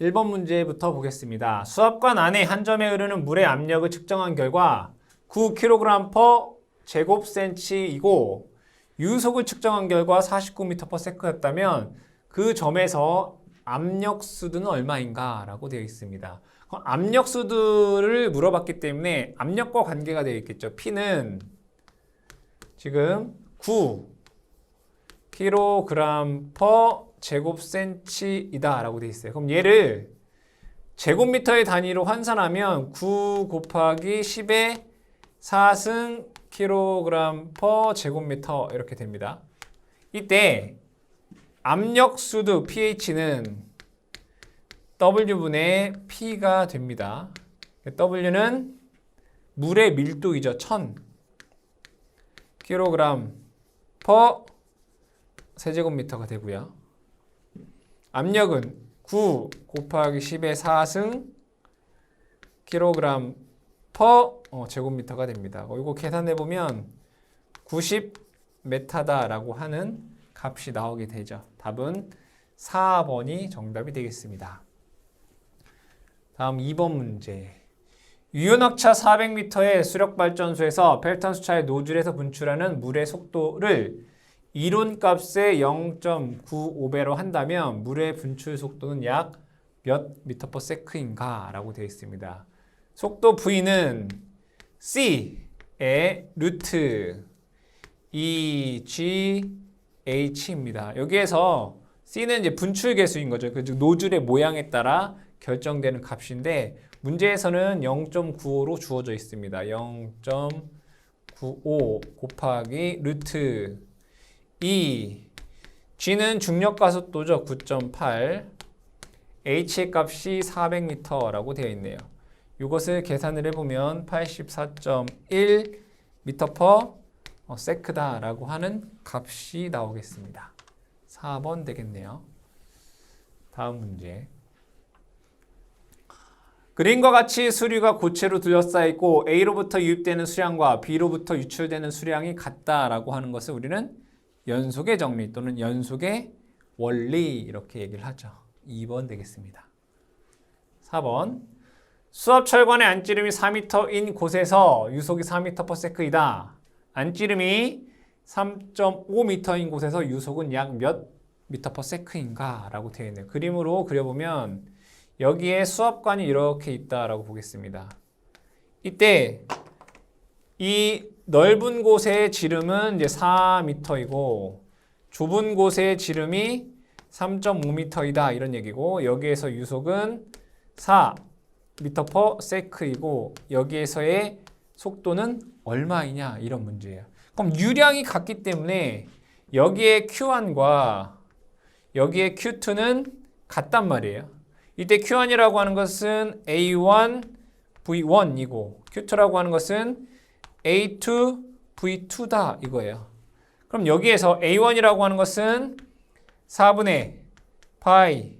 1번 문제부터 보겠습니다. 수압관 안에 한 점에 흐르는 물의 압력을 측정한 결과 9kg per 제곱센치이고 유속을 측정한 결과 49m/s였다면 그 점에서 압력 수드는 얼마인가? 라고 되어 있습니다. 압력 수드를 물어봤기 때문에 압력과 관계가 되어 있겠죠. P는 지금 9 kg per 제곱센치이다 라고 되어 있어요. 그럼 얘를 제곱미터의 단위로 환산하면 9 곱하기 10의 4승 kg per 제곱미터 이렇게 됩니다. 이때 압력 수드 pH는 W분의 P가 됩니다. W는 물의 밀도이죠. 1000 kg per 세제곱미터가 되고요. 압력은 9 곱하기 10의 4승 kg per 어, 제곱미터가 됩니다. 어, 이거 계산해 보면 90m다라고 하는 값이 나오게 되죠. 답은 4번이 정답이 되겠습니다. 다음 2번 문제. 유연학차 400m의 수력발전소에서 펠턴 수차의 노즐에서 분출하는 물의 속도를 이론값의 0.95배로 한다면 물의 분출 속도는 약 몇 미터 퍼 세크인가? 라고 되어 있습니다. 속도 V는 C의 루트 E, G, H입니다. 여기에서 C는 이제 분출 개수인 거죠. 그 노즐의 모양에 따라 결정되는 값인데 문제에서는 0.95로 주어져 있습니다. 0.95 곱하기 루트 E G는 중력 가속도죠. 9.8 H의 값이 400m라고 되어 있네요. 이것을 계산을 해보면 84.1 미터 퍼 세크다라고 하는 값이 나오겠습니다. 4번 되겠네요. 다음 문제. 그림과 같이 수류가 고체로 둘러싸여 있고 A로부터 유입되는 수량과 B로부터 유출되는 수량이 같다라고 하는 것을 우리는 연속의 정리 또는 연속의 원리 이렇게 얘기를 하죠. 2번 되겠습니다. 4번 수압 철관의 안찌름이 4m인 곳에서 유속이 4m/s이다. 안찌름이 3.5m인 곳에서 유속은 약몇 m/s인가 라고 되어 있네요. 그림으로 그려보면 여기에 수압관이 이렇게 있다라고 보겠습니다. 이때 이 넓은 곳의 지름은 이제 4m이고 좁은 곳의 지름이 3.5m이다 이런 얘기고 여기에서 유속은 4m per sec이고 여기에서의 속도는 얼마이냐 이런 문제예요. 그럼 유량이 같기 때문에 여기에 Q1과 여기에 Q2는 같단 말이에요. 이때 Q1이라고 하는 것은 A1 V1이고 Q2라고 하는 것은 A2 V2다 이거예요. 그럼 여기에서 A1이라고 하는 것은 4분의 파이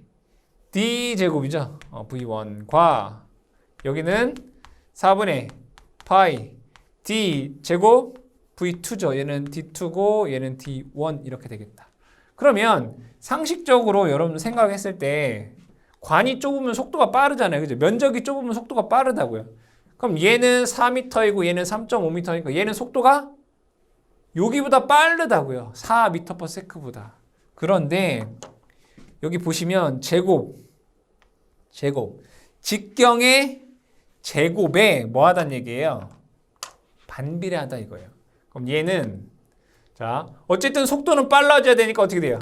D 제곱이죠. 어, V1과 여기는 4분의 파이 D 제곱 V2죠. 얘는 D2고 얘는 D1 이렇게 되겠다. 그러면 상식적으로 여러분 생각했을 때 관이 좁으면 속도가 빠르잖아요. 그죠? 면적이 좁으면 속도가 빠르다고요. 그럼 얘는 4m이고 얘는 3.5m니까 얘는 속도가 여기보다 빠르다고요. 4m/s보다. 그런데 여기 보시면 제곱 제곱 직경의 제곱에 뭐 하다는 얘기예요? 반비례하다 이거예요. 그럼 얘는 자 어쨌든 속도는 빨라져야 되니까 어떻게 돼요?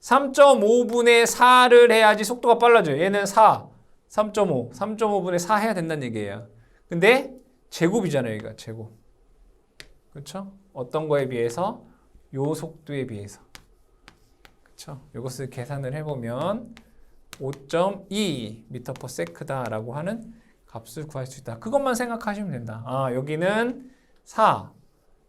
3.5분의 4를 해야지 속도가 빨라져요. 얘는 4, 3.5, 3.5분의 4 해야 된다는 얘기예요. 근데 제곱이잖아요, 여기가 제곱. 그렇죠? 어떤 거에 비해서 요 속도에 비해서. 그렇죠? 이것을 계산을 해 보면 5.2 m/s다라고 하는 값을 구할 수 있다. 그것만 생각하시면 된다. 아, 여기는 4,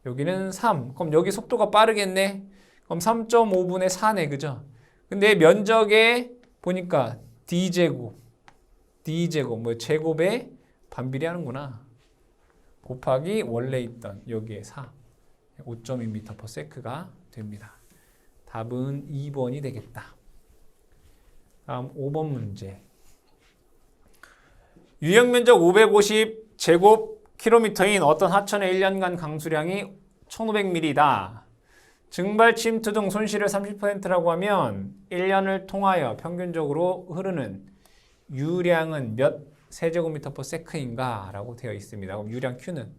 여기는 3. 그럼 여기 속도가 빠르겠네. 그럼 3.5분의 4네, 그죠? 근데 면적에 보니까 d제곱, d제곱, 뭐 제곱에 반비례하는구나. 곱하기 원래 있던 여기에 4, 5.2m/s가 됩니다. 답은 2번이 되겠다. 다음 5번 문제. 유형 면적 550 제곱 킬로미터인 어떤 하천의 1년간 강수량이 1500ml다. 증발 침투 등 손실을 30%라고 하면 1년을 통하여 평균적으로 흐르는 유량은 몇 세제곱미터 per 세크인가 라고 되어 있습니다. 그럼 유량 Q는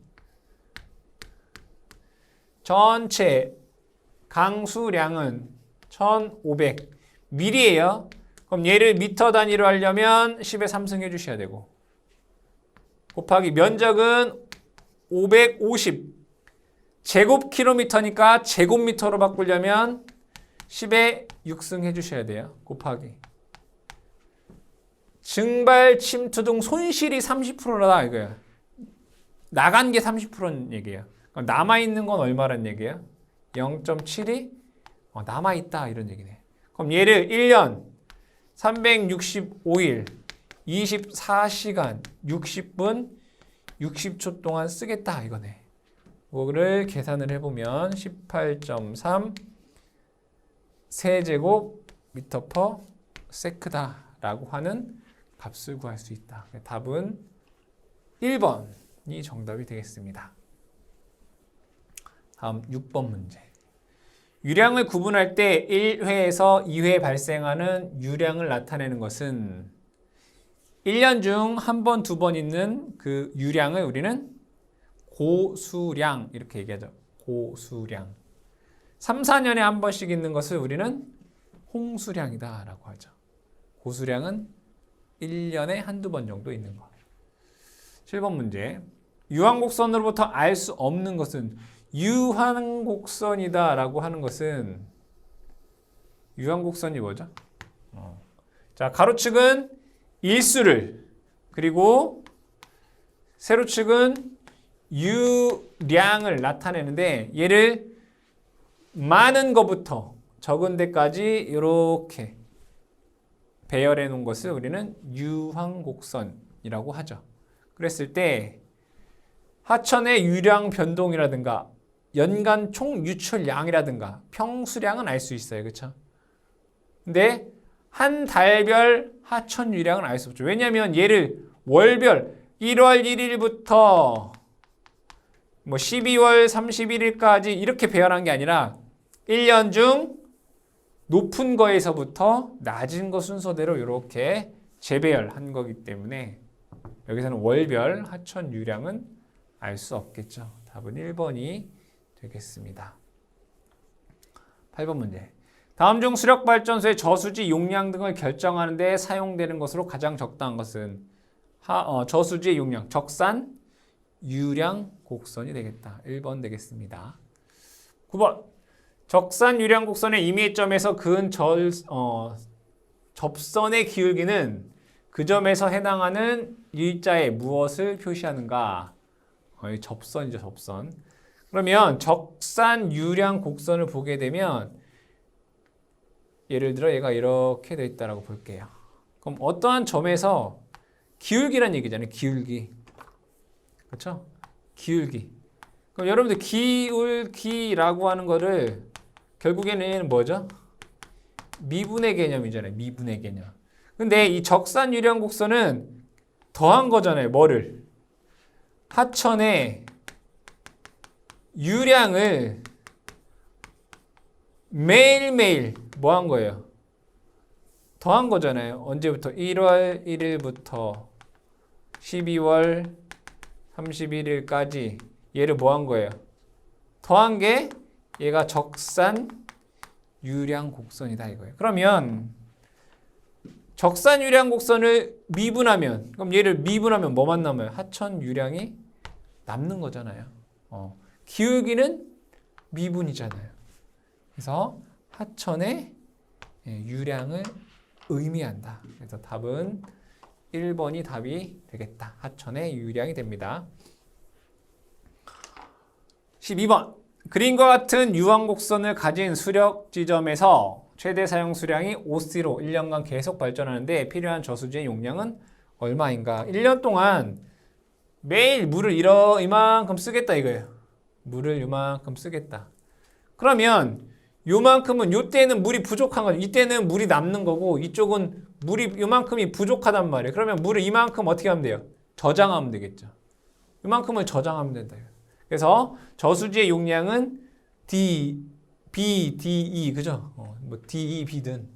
전체 강수량은 1500 ml예요. 그럼 얘를 미터 단위로 하려면 10에 3승 해주셔야 되고 곱하기 면적은 550 제곱킬로미터니까 제곱미터로 바꾸려면 10에 6승 해주셔야 돼요. 곱하기 증발 침투 등 손실이 30%다 이거야. 나간 게 30%는 얘기예요. 그럼 남아 있는 건 얼마란 얘기예요? 0.72 어, 남아 있다 이런 얘기네. 그럼 얘를 1년 365일 24시간 60분 60초 동안 쓰겠다 이거네. 그거를 계산을 해보면 18.3 세제곱 미터 퍼 세크다라고 하는 값을 구할 수 있다. 답은 1번이 정답이 되겠습니다. 다음 6번 문제. 유량을 구분할 때 1회에서 2회 발생하는 유량을 나타내는 것은 1년 중 한 번, 두 번 있는 그 유량을 우리는 고수량 이렇게 얘기하죠. 고수량. 3, 4년에 한 번씩 있는 것을 우리는 홍수량이다라고 하죠. 고수량은 1년에 한두 번 정도 있는 거. 7번 문제. 유한곡선으로부터 알 수 없는 것은 유한곡선이다 라고 하는 것은 유한곡선이 뭐죠? 어. 자, 가로축은 일수를 그리고 세로축은 유량을 나타내는데 얘를 많은 것부터 적은 데까지 이렇게 배열해 놓은 것을 우리는 유황곡선이라고 하죠. 그랬을 때 하천의 유량 변동이라든가 연간 총 유출량이라든가 평수량은 알 수 있어요. 그렇죠? 근데 한 달별 하천 유량은 알 수 없죠. 왜냐하면 얘를 월별 1월 1일부터 뭐 12월 31일까지 이렇게 배열한 게 아니라 1년 중 높은 거에서부터 낮은 거 순서대로 이렇게 재배열한 거기 때문에 여기서는 월별 하천 유량은 알 수 없겠죠. 답은 1번이 되겠습니다. 8번 문제. 다음 중 수력 발전소의 저수지 용량 등을 결정하는 데 사용되는 것으로 가장 적당한 것은 하, 어, 저수지의 용량, 적산, 유량, 곡선이 되겠다. 1번 되겠습니다. 9번. 적산 유량 곡선의 임의점에서 그은 절, 어, 접선의 기울기는 그 점에서 해당하는 일자에 무엇을 표시하는가? 어, 접선이죠, 접선. 그러면 적산 유량 곡선을 보게 되면 예를 들어 얘가 이렇게 돼 있다라고 볼게요. 그럼 어떠한 점에서 기울기란 얘기잖아요. 기울기. 그렇죠? 기울기. 그럼 여러분들 기울기라고 하는 거를 결국에는 뭐죠? 미분의 개념이잖아요. 미분의 개념. 근데 이 적산 유량 곡선은 더한 거잖아요. 뭐를? 하천의 유량을 매일매일 뭐 한 거예요? 더한 거잖아요. 언제부터? 1월 1일부터 12월 31일까지 얘를 뭐 한 거예요? 더한 게 얘가 적산 유량 곡선이다 이거예요. 그러면 적산 유량 곡선을 미분하면 그럼 얘를 미분하면 뭐만 남아요? 하천 유량이 남는 거잖아요. 어. 기울기는 미분이잖아요. 그래서 하천의 예, 유량을 의미한다. 그래서 답은 1번이 답이 되겠다. 하천의 유량이 됩니다. 12번. 그림과 같은 유황곡선을 가진 수력 지점에서 최대 사용 수량이 5C로 1년간 계속 발전하는데 필요한 저수지의 용량은 얼마인가? 1년 동안 매일 물을 이러 이만큼 쓰겠다 이거예요. 물을 이만큼 쓰겠다. 그러면 요만큼은 요때는 물이 부족한 거죠. 이때는 물이 남는 거고 이쪽은 물이 요만큼이 부족하단 말이에요. 그러면 물을 이만큼 어떻게 하면 돼요? 저장하면 되겠죠. 이만큼을 저장하면 된다. 그래서 저수지의 용량은 D, B, D, E 그죠? 어, 뭐 D, E, B든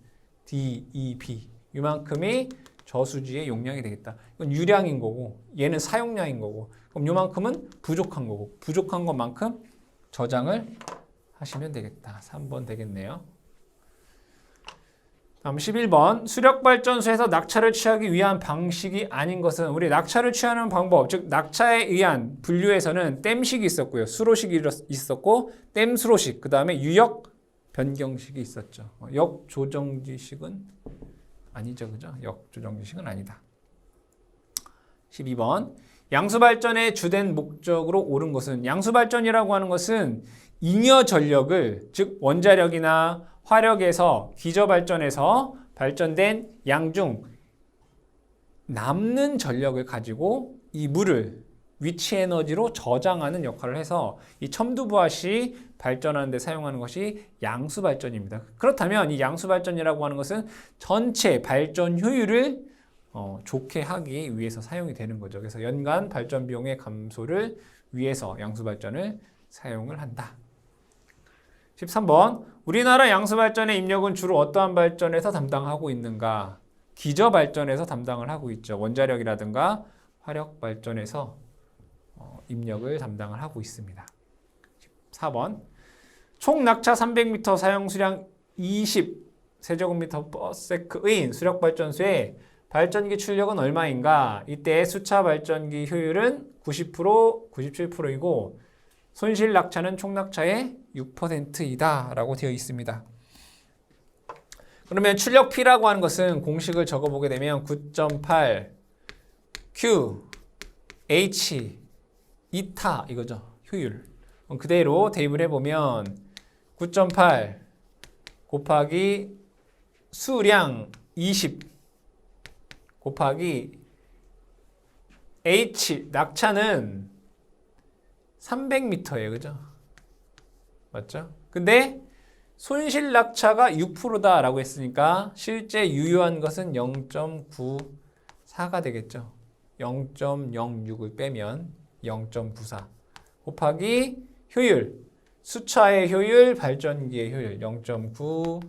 D, E, B 이만큼이 저수지의 용량이 되겠다. 이건 유량인 거고 얘는 사용량인 거고 그럼 요만큼은 부족한 거고 부족한 것만큼 저장을 하시면 되겠다. 3번 되겠네요. 다음 11번. 수력발전소에서 낙차를 취하기 위한 방식이 아닌 것은 우리 낙차를 취하는 방법 즉 낙차에 의한 분류에서는 댐식이 있었고요. 수로식이 있었고 댐수로식 그 다음에 유역 변경식이 있었죠. 어, 역조정지식은 아니죠 그죠? 역조정지식은 아니다. 12번. 양수발전의 주된 목적으로 옳은 것은 양수발전이라고 하는 것은 잉여 전력을 즉 원자력이나 화력에서 기저 발전에서 발전된 양중 남는 전력을 가지고 이 물을 위치 에너지로 저장하는 역할을 해서 이 첨두부화시 발전하는 데 사용하는 것이 양수 발전입니다. 그렇다면 이 양수 발전이라고 하는 것은 전체 발전 효율을 어, 좋게 하기 위해서 사용이 되는 거죠. 그래서 연간 발전 비용의 감소를 위해서 양수 발전을 사용을 한다. 13번 우리나라 양수발전의 입력은 주로 어떠한 발전에서 담당하고 있는가? 기저 발전에서 담당을 하고 있죠. 원자력이라든가 화력 발전에서 어, 입력을 담당을 하고 있습니다. 4번 총 낙차 300m 사용 수량 20 세제곱미터 퍼세크의 수력 발전소의 발전기 출력은 얼마인가? 이때 수차 발전기 효율은 90% 97%이고 손실 낙차는 총 낙차의 6%이다 라고 되어 있습니다. 그러면 출력 P라고 하는 것은 공식을 적어보게 되면 9.8 Q H 이타 이거죠. 효율. 그대로 대입을 해보면 9.8 곱하기 수량 20 곱하기 H 낙차는 300m예요. 그죠? 맞죠? 근데 손실 낙차가 6%다라고 했으니까 실제 유효한 것은 0.94가 되겠죠. 0.06을 빼면 0.94 곱하기 효율 수차의 효율, 발전기의 효율 0.9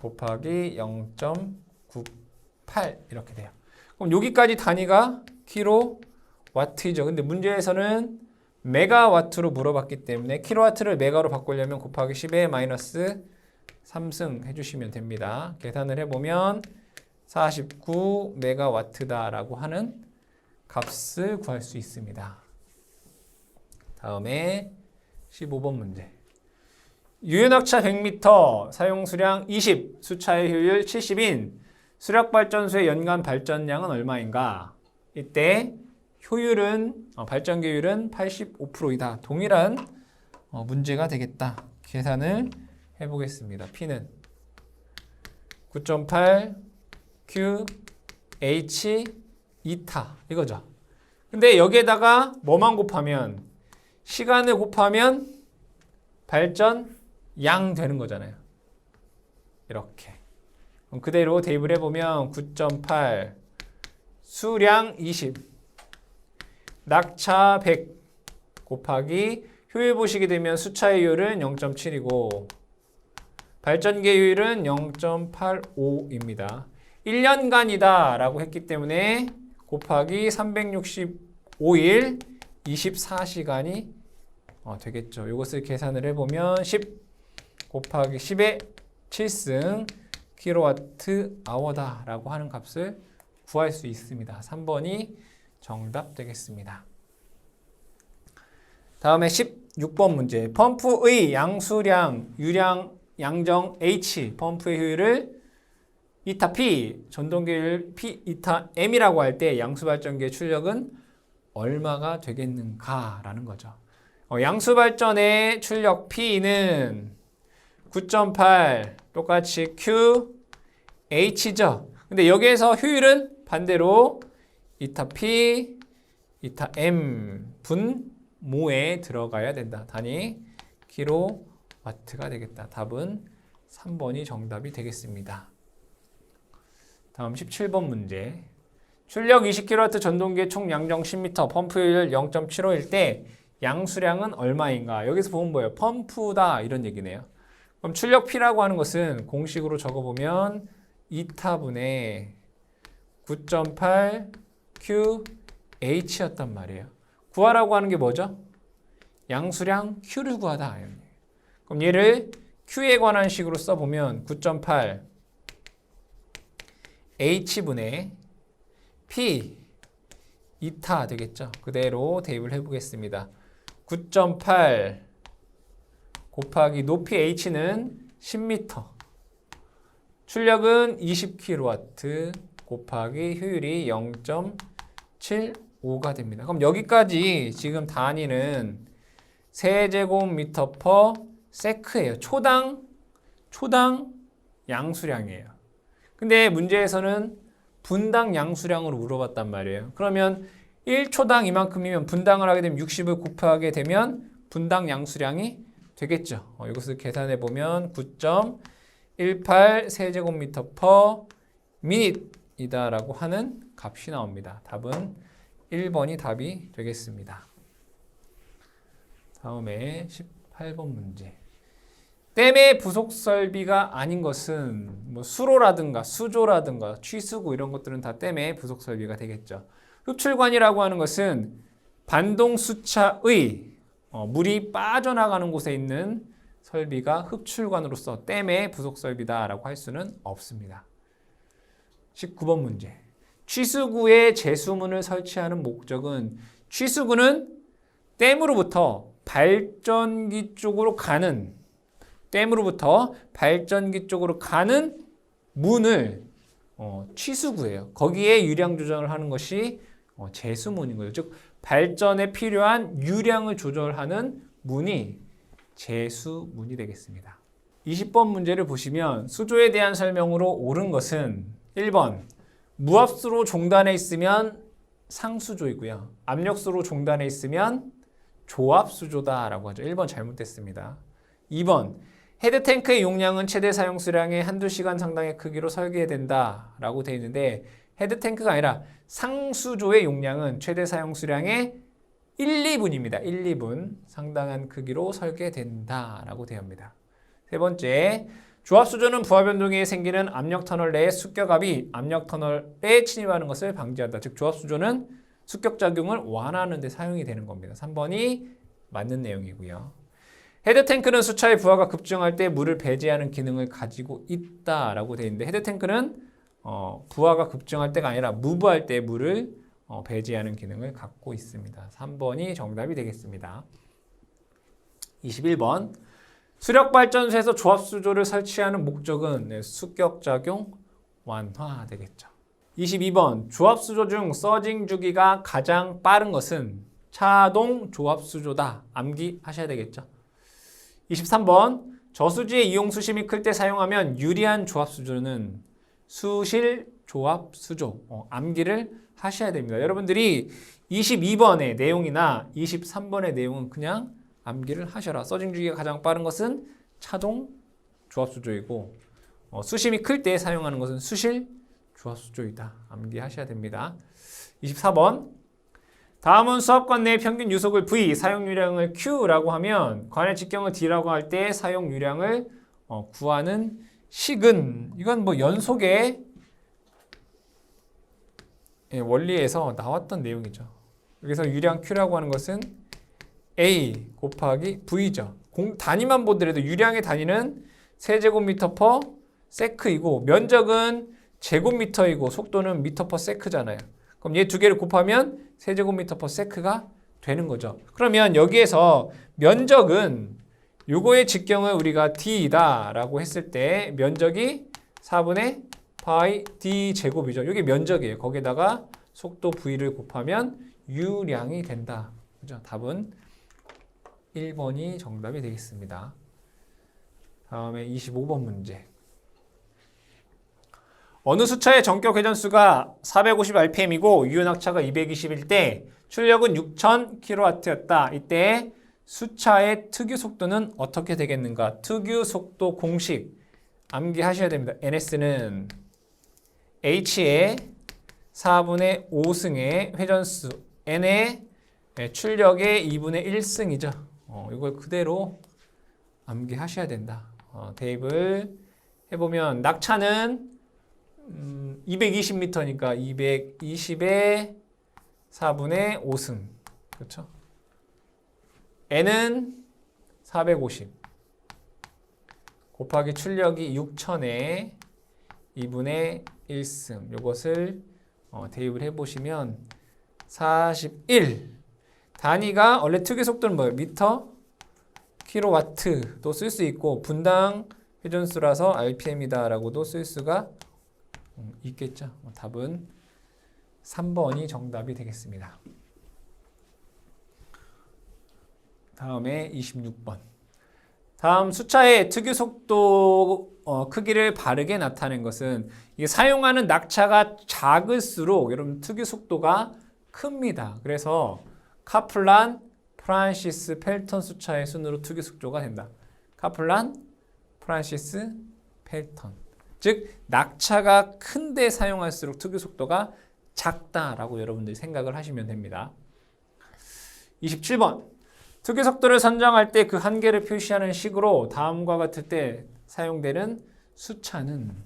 곱하기 0.98 이렇게 돼요. 그럼 여기까지 단위가 킬로와트이죠. 근데 문제에서는 메가와트로 물어봤기 때문에 킬로와트를 메가로 바꾸려면 곱하기 10에 마이너스 3승 해주시면 됩니다. 계산을 해보면 49 메가와트다라고 하는 값을 구할 수 있습니다. 다음에 15번 문제. 유연학차 100m, 사용 수량 20, 수차의 효율 70인 수력발전소의 연간 발전량은 얼마인가? 이때 효율은 어, 발전기율은 85%이다. 동일한 어, 문제가 되겠다. 계산을 해보겠습니다. P는 9.8 Q H 2타 이거죠. 근데 여기에다가 뭐만 곱하면 시간을 곱하면 발전 양 되는 거잖아요. 이렇게. 그대로 대입을 해보면 9.8 수량 20 낙차 100 곱하기 효율 보시게 되면 수차의 효율은 0.7이고 발전기 효율은 0.85입니다. 1년간이다 라고 했기 때문에 곱하기 365일 24시간이 어, 되겠죠. 이것을 계산을 해보면 10 곱하기 10의 7승 킬로와트 아워다 라고 하는 값을 구할 수 있습니다. 3번이 정답 되겠습니다. 다음에 16번 문제. 펌프의 양수량, 유량, 양정 H 펌프의 효율을 이타 P 전동기율 P 이타 M이라고 할 때 양수 발전기의 출력은 얼마가 되겠는가라는 거죠. 어, 양수 발전의 출력 P는 9.8 똑같이 Q H죠. 근데 여기에서 효율은 반대로 이타 P, 이타 M 분 모에 들어가야 된다. 단위 킬로와트가 되겠다. 답은 3번이 정답이 되겠습니다. 다음 17번 문제. 출력 20kW 전동기의 총 양정 10m, 펌프율 0.75일 때 양수량은 얼마인가? 여기서 보면 뭐예요? 펌프다 이런 얘기네요. 그럼 출력 P라고 하는 것은 공식으로 적어보면 2타분의 9.8 QH였단 말이에요. 구하라고 하는 게 뭐죠? 양수량 Q를 구하다. 그럼 얘를 Q에 관한 식으로 써보면 9.8 H분의 P 2타 되겠죠. 그대로 대입을 해보겠습니다. 9.8 곱하기 높이 H는 10m 출력은 20kW 곱하기 효율이 0.75가 됩니다. 그럼 여기까지 지금 단위는 세제곱미터 퍼 세크예요. 초당 초당 양수량이에요. 근데 문제에서는 분당 양수량으로 물어봤단 말이에요. 그러면 1초당 이만큼이면 분당을 하게 되면 60을 곱하게 되면 분당 양수량이 되겠죠. 어, 이것을 계산해 보면 9.18 세제곱미터 퍼 미닛 이다라고 하는 값이 나옵니다. 답은 1번이 답이 되겠습니다. 다음에 18번 문제. 댐의 부속 설비가 아닌 것은 뭐 수로라든가 수조라든가 취수구 이런 것들은 다 댐의 부속 설비가 되겠죠. 흡출관이라고 하는 것은 반동 수차의 어, 물이 빠져나가는 곳에 있는 설비가 흡출관으로서 댐의 부속 설비다라고 할 수는 없습니다. 19번 문제. 취수구에 제수문을 설치하는 목적은 취수구는 댐으로부터 발전기 쪽으로 가는 댐으로부터 발전기 쪽으로 가는 문을 어, 취수구예요. 거기에 유량 조정을 하는 것이 어, 제수문인 거예요. 즉 발전에 필요한 유량을 조절하는 문이 제수문이 되겠습니다. 20번 문제를 보시면 수조에 대한 설명으로 옳은 것은 1번 무압수로 종단에 있으면 상수조이고요. 압력수로 종단에 있으면 조압수조다라고 하죠. 1번 잘못됐습니다. 2번 헤드 탱크의 용량은 최대 사용 수량의 한두 시간 상당의 크기로 설계해야 된다라고 되어 있는데 헤드 탱크가 아니라 상수조의 용량은 최대 사용 수량의 1, 2분입니다. 1, 2분 상당한 크기로 설계된다라고 되어 있습니다. 세 번째, 조합수조는 부하 변동에 생기는 압력 터널 내의 습격압이 압력 터널에 침입하는 것을 방지한다. 즉 조합수조는 습격 작용을 완화하는 데 사용이 되는 겁니다. 3번이 맞는 내용이고요. 헤드탱크는 수차의 부하가 급증할 때 물을 배제하는 기능을 가지고 있다라고 되어 있는데 헤드탱크는 어, 부하가 급증할 때가 아니라 무브할 때 물을 어, 배제하는 기능을 갖고 있습니다. 3번이 정답이 되겠습니다. 21번 수력발전소에서 조합수조를 설치하는 목적은 네, 수격작용 완화 되겠죠. 22번 조합수조 중 서징 주기가 가장 빠른 것은 차동 조합수조다. 암기하셔야 되겠죠. 23번 저수지의 이용 수심이 클 때 사용하면 유리한 조합수조는 수실 조합수조 어, 암기를 하셔야 됩니다. 여러분들이 22번의 내용이나 23번의 내용은 그냥 암기를 하셔라. 서징 주기가 가장 빠른 것은 차동 조합수조이고 어, 수심이 클 때 사용하는 것은 수실 조합수조이다. 암기하셔야 됩니다. 24번 다음은 수업관 내 평균 유속을 V, 사용 유량을 Q라고 하면 관의 직경을 D라고 할 때 사용 유량을 어, 구하는 식은 이건 뭐 연속의 예, 원리에서 나왔던 내용이죠. 여기서 유량 Q라고 하는 것은 A 곱하기 V죠. 공, 단위만 보더라도 유량의 단위는 세제곱미터 퍼 세크이고 면적은 제곱미터이고 속도는 미터 퍼 세크잖아요. 그럼 얘 두 개를 곱하면 세제곱미터 퍼 세크가 되는 거죠. 그러면 여기에서 면적은 요거의 직경을 우리가 D이다 라고 했을 때 면적이 4분의 파이 D 제곱이죠. 이게 면적이에요. 거기다가 속도 V를 곱하면 유량이 된다. 그죠? 답은 1번이 정답이 되겠습니다. 다음에 25번 문제. 어느 수차의 전격 회전수가 450rpm이고 유연학차가 221대 출력은 6000kW였다. 이때 수차의 특유 속도는 어떻게 되겠는가? 특유 속도 공식 암기하셔야 됩니다. NS는 H에 4분의 5승의 회전수 n의 예, 출력의 2분의 1승이죠. 어, 이걸 그대로 암기하셔야 된다. 어, 대입을 해보면 낙차는 음, 220m니까 220에 4분의 5승 그렇죠? n은 450 곱하기 출력이 6천에 2분의 1승 이것을 어, 대입을 해보시면 41 단위가 원래 특유 속도는 뭐예요? 미터 킬로와트도 쓸 수 있고 분당 회전수라서 RPM이다라고도 쓸 수가 음, 있겠죠. 어, 답은 3번이 정답이 되겠습니다. 다음에 26번. 다음 숫자의 특유 속도 어, 크기를 바르게 나타낸 것은 사용하는 낙차가 작을수록 여러분 특유 속도가 큽니다. 그래서 카플란, 프란시스, 펠턴 수차의 순으로 속도가 된다. 카플란, 프란시스, 펠턴. 즉 낙차가 큰데 사용할수록 특유 속도가 작다라고 여러분들이 생각을 하시면 됩니다. 27번. 특유 속도를 선정할 때 그 한계를 표시하는 식으로 다음과 같을 때 사용되는 수차는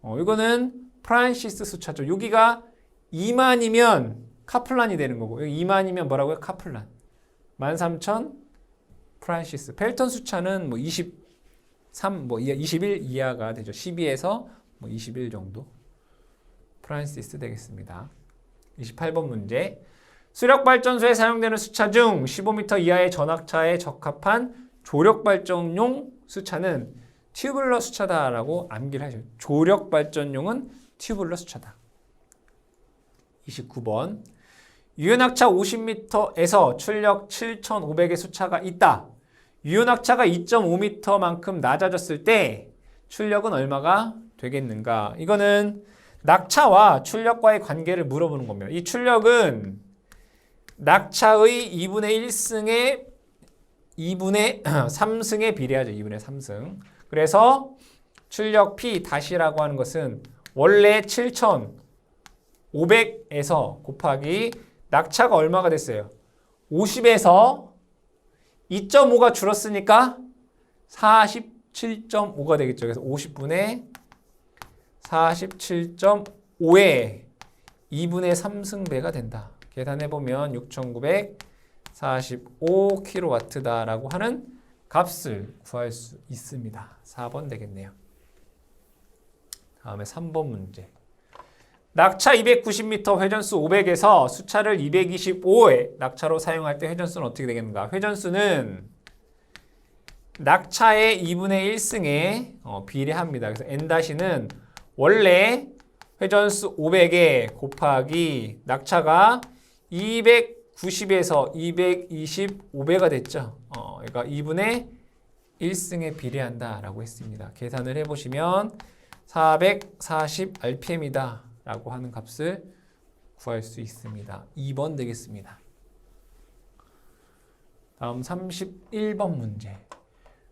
어, 이거는 프란시스 수차죠. 여기가 2만이면 카플란이 되는 거고 여기 2만이면 뭐라고요? 카플란. 13,000 프란시스. 펠턴 수차는 뭐 23, 뭐 21 이하가 되죠. 12에서 뭐 21 정도. 프란시스 되겠습니다. 28번 문제. 수력 발전소에 사용되는 수차 중 15m 이하의 전압차에 적합한 조력 발전용 수차는 튜블러 수차다라고 암기를 하셔요. 조력 발전용은 튜블러 수차다. 29번. 유연학차 50m에서 출력 7,500의 수차가 있다. 유연학차가 2.5m만큼 낮아졌을 때 출력은 얼마가 되겠는가? 이거는 낙차와 출력과의 관계를 물어보는 겁니다. 이 출력은 낙차의 2분의 1승의 2분의 3승에 비례하죠. 2분의 3승. 그래서 출력 P 다시라고 하는 것은 원래 7,500에서 곱하기 낙차가 얼마가 됐어요? 50에서 2.5가 줄었으니까 47.5가 되겠죠. 그래서 50분의 47.5에 2분의 3승배가 된다. 계산해 보면 6,945kW다라고 하는 값을 구할 수 있습니다. 4번 되겠네요. 다음에 3번 문제. 낙차 290m 회전수 500에서 수차를 225에 낙차로 사용할 때 회전수는 어떻게 되겠는가? 회전수는 낙차의 2분의 1승에 어, 비례합니다. 그래서 n-는 원래 회전수 500에 곱하기 낙차가 290에서 225배가 됐죠. 어, 그러니까 2분의 1승에 비례한다라고 했습니다. 계산을 해보시면 440 rpm이다 라고 하는 값을 구할 수 있습니다. 2번 되겠습니다. 다음 31번 문제.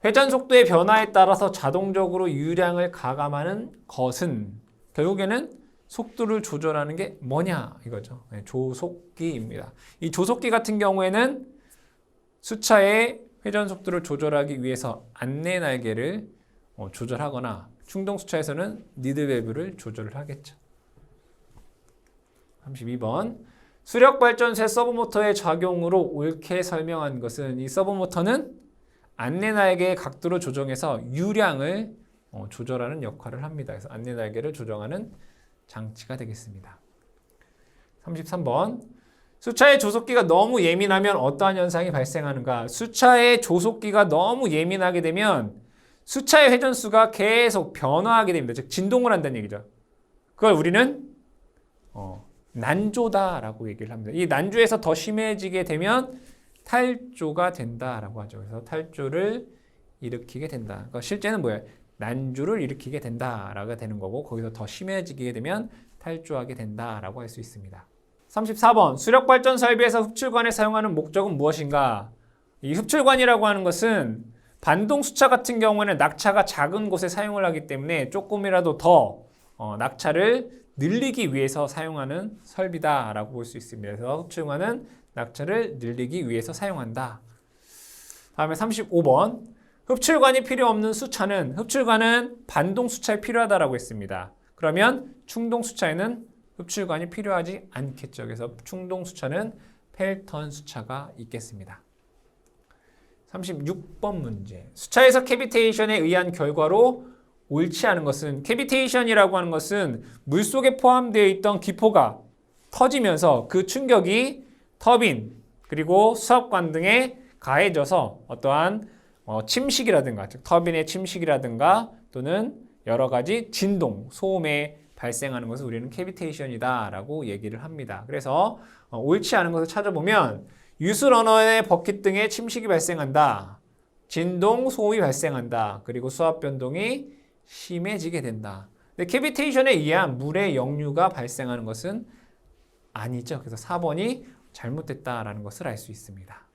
회전 속도의 변화에 따라서 자동적으로 유량을 가감하는 것은 결국에는 속도를 조절하는 게 뭐냐 이거죠. 네, 조속기입니다. 이 조속기 같은 경우에는 수차의 회전 속도를 조절하기 위해서 안내 날개를 어, 조절하거나 충동 수차에서는 니들 밸브를 조절을 하겠죠. 32번 수력 발전소의 서브 모터의 작용으로 옳게 설명한 것은 이 서브 모터는 안내 날개의 각도를 조정해서 유량을 어, 조절하는 역할을 합니다. 그래서 안내 날개를 조정하는 장치가 되겠습니다. 33번 수차의 조속기가 너무 예민하면 어떠한 현상이 발생하는가? 수차의 조속기가 너무 예민하게 되면 수차의 회전수가 계속 변화하게 됩니다. 즉 진동을 한다는 얘기죠. 그걸 우리는 어, 난조다라고 얘기를 합니다. 이 난조에서 더 심해지게 되면 탈조가 된다라고 하죠. 그래서 탈조를 일으키게 된다. 그러니까 실제는 뭐예요? 난조를 일으키게 된다라고 되는 거고 거기서 더 심해지게 되면 탈조하게 된다라고 할 수 있습니다. 34번 수력 발전 설비에서 흡출관을 사용하는 목적은 무엇인가? 이 흡출관이라고 하는 것은 반동 수차 같은 경우에는 낙차가 작은 곳에 사용을 하기 때문에 조금이라도 더 어, 낙차를 늘리기 위해서 사용하는 설비다라고 볼 수 있습니다. 그래서 흡출관은 낙차를 늘리기 위해서 사용한다. 다음에 35번. 흡출관이 필요 없는 수차는 흡출관은 반동 수차에 필요하다라고 했습니다. 그러면 충동 수차에는 흡출관이 필요하지 않겠죠. 그래서 충동 수차는 펠턴 수차가 있겠습니다. 36번 문제. 수차에서 캐비테이션에 의한 결과로 옳지 않은 것은 캐비테이션이라고 하는 것은 물 속에 포함되어 있던 기포가 터지면서 그 충격이 터빈 그리고 수압관 등에 가해져서 어떠한 어, 침식이라든가 즉 터빈의 침식이라든가 또는 여러 가지 진동, 소음에 발생하는 것을 우리는 캐비테이션이다라고 얘기를 합니다. 그래서 어, 옳지 않은 것을 찾아보면 유수 러너의 버킷 등에 침식이 발생한다. 진동, 소음이 발생한다. 그리고 수압 변동이 심해지게 된다. 근데 캐비테이션에 의한 물의 역류가 발생하는 것은 아니죠. 그래서 4번이 잘못됐다라는 것을 알 수 있습니다.